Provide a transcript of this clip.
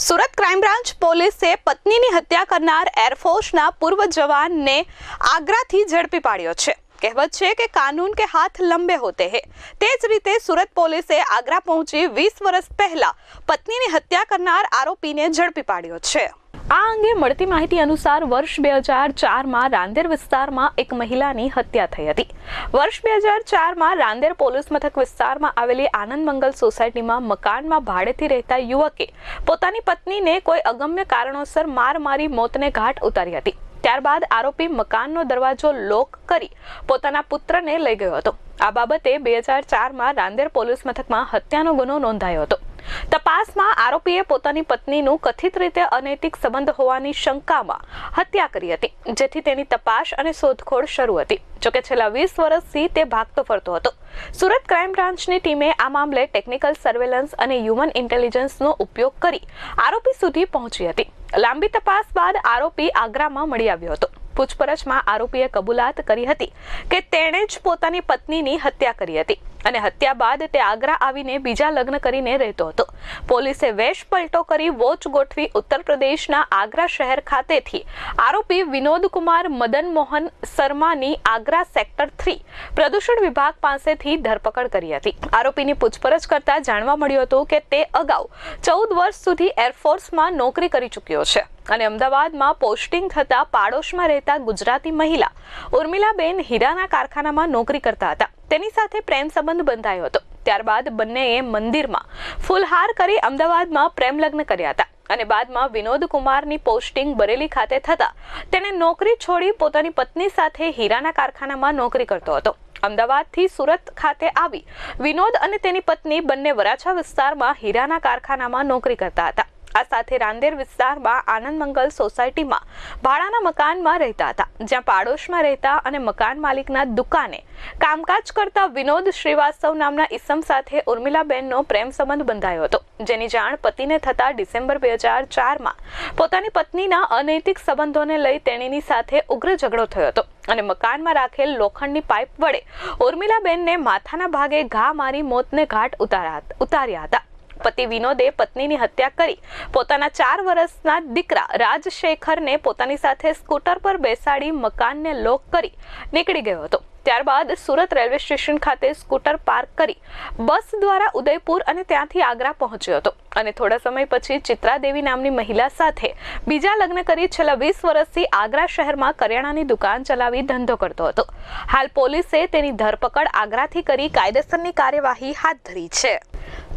Surat crime branch પોલીસે પત્નીની હત્યા કરનાર એરફોર્સના પૂર્વ જવાનને આગ્રાથી ઝડપી પાડ્યો છે. કહેવત છે કે કાનૂન કે હાથ લંબે હોતે હે. તે જ રીતે સુરત પોલીસે આગ્રા પહોંચી વીસ વર્ષ પહેલા પત્નીની હત્યા કરનાર આરોપીને ઝડપી પાડ્યો છે. આ અંગે મળતી માહિતી અનુસાર વર્ષ બે હજાર ચારમાં રાંદેર વિસ્તારમાં એક મહિલાની હત્યા થઈ હતી. વર્ષ બે હજાર ચારમાં રાંદેર પોલીસ મથક વિસ્તારમાં આવેલી આનંદ મંગલ સોસાયટીમાં મકાનમાં ભાડેથી રહેતા યુવકે પોતાની પત્નીને કોઈ અગમ્ય કારણોસર માર મારી મોતને ઘાટ ઉતારી હતી. ત્યારબાદ આરોપી મકાનનો દરવાજો લોક કરી પોતાના પુત્રને લઈ ગયો હતો. આ બાબતે બે હજાર ચારમાં રાંદેર પોલીસ મથકમાં હત્યાનો ગુનો નોંધાયો હતો. તપાસમાં આરોપીએ પોતાની પત્નીનું કથિત રીતે અનૈતિક સંબંધ હોવાની શંકામાં હત્યા કરી હતી, જેથી તેની તપાસ અને શોધખોળ શરૂ હતી. જોકે છેલ્લા વીસ વર્ષથી તે ભાગતો ફરતો હતો. સુરત ક્રાઇમ બ્રાન્ચની ટીમે આ મામલે ટેકનિકલ સર્વેલન્સ અને હ્યુમન ઇન્ટેલિજન્સનો ઉપયોગ કરી આરોપી સુધી પહોંચી હતી. લાંબી તપાસ બાદ આરોપી આગ્રામાં મળી આવ્યો હતો. પૂછપરછમાં આરોપીએ કબૂલાત કરી હતી કે તેણે જ પોતાની પત્નીની હત્યા કરી હતી. અને હત્યા બાદ તે આગ્રા આવીને બીજા લગ્ન કરીને રહેતો હતો. પોલીસે વેશ પલટો કરી વોચ ગોઠવી ઉત્તર પ્રદેશના આગ્રા શહેર ખાતેથી આરોપી વિનોદ કુમાર, મદન મોહન શર્માની આગ્રા સેક્ટર થ્રી પ્રદૂષણ વિભાગ પાસેથી ધરપકડ કરી હતી. આરોપીની પૂછપરછ કરતા જાણવા મળ્યું હતું કે તે અગાઉ ચૌદ વર્ષ સુધી એરફોર્સમાં નોકરી કરી ચૂક્યો છે અને અમદાવાદમાં પોસ્ટિંગ થતા પાડોશમાં રહેતા ગુજરાતી મહિલા ઉર્મિલાબેન હીરાના કારખાનામાં નોકરી કરતા હતા. તેની સાથે પ્રેમ સંબંધ બંધાયો હતો. ત્યારબાદ બંનેએ મંદિરમાં ફૂલહાર કરી અમદાવાદમાં પ્રેમ લગ્ન કર્યા હતા અને બાદમાં વિનોદ કુમારની પોસ્ટિંગ બરેલી ખાતે થતા તેણે નોકરી છોડી પોતાની પત્ની સાથે હીરાના કારખાનામાં નોકરી કરતો હતો. અમદાવાદથી સુરત ખાતે આવી વિનોદ અને તેની પત્ની બંને વરાછા વિસ્તારમાં હીરાના કારખાનામાં નોકરી કરતા હતા. આ સાથે રાંદેર વિસ્તારમાં આનંદ મંગલ સોસાયટીમાં ભાડાના મકાનમાં રહેતા હતા. જ્યાં પાડોશમાં રહેતા અને મકાન માલિકના દુકાને કામકાજ કરતા વિનોદ શ્રીવાસ્તવ નામના ઈસમ સાથે ઉર્મિલાબેનનો પ્રેમ સંબંધ બંધાયો હતો, જેની જાણ પતિને થતા ડિસેમ્બર બે હજાર ચારમાં પોતાની પત્નીના અનૈતિક સંબંધોને લઈ તેણીની સાથે ઉગ્ર ઝઘડો થયો હતો અને મકાનમાં રાખેલ લોખંડની પાઇપ વડે ઉર્મિલાબેનને માથાના ભાગે ઘા મારી મોતને ઘાટ ઉતાર્યા હતા. પતિ વિનોદે પત્નીની હત્યા કરી. પોતાના ચાર વર્ષના દીકરા રાજશેખરને પોતાની સાથે સ્કૂટર પર બેસાડી મકાનને લોક કરી નીકળી ગયો હતો. ત્યારબાદ સુરત રેલવે સ્ટેશન ખાતે સ્કૂટર પાર્ક કરી બસ દ્વારા ઉદયપુર અને ત્યાંથી આગ્રા પહોંચ્યો હતો. અને થોડા સમય પછી ચિત્રાદેવી નામની મહિલા સાથે બીજા લગ્ન કરી છેલ્લા વીસ વર્ષથી આગ્રા શહેરમાં કરિયાણાની દુકાન ચલાવી ધંધો કરતો હતો. હાલ પોલીસે તેની ધરપકડ આગ્રાથી કરી કાયદેસરની કાર્યવાહી હાથ ધરી છે.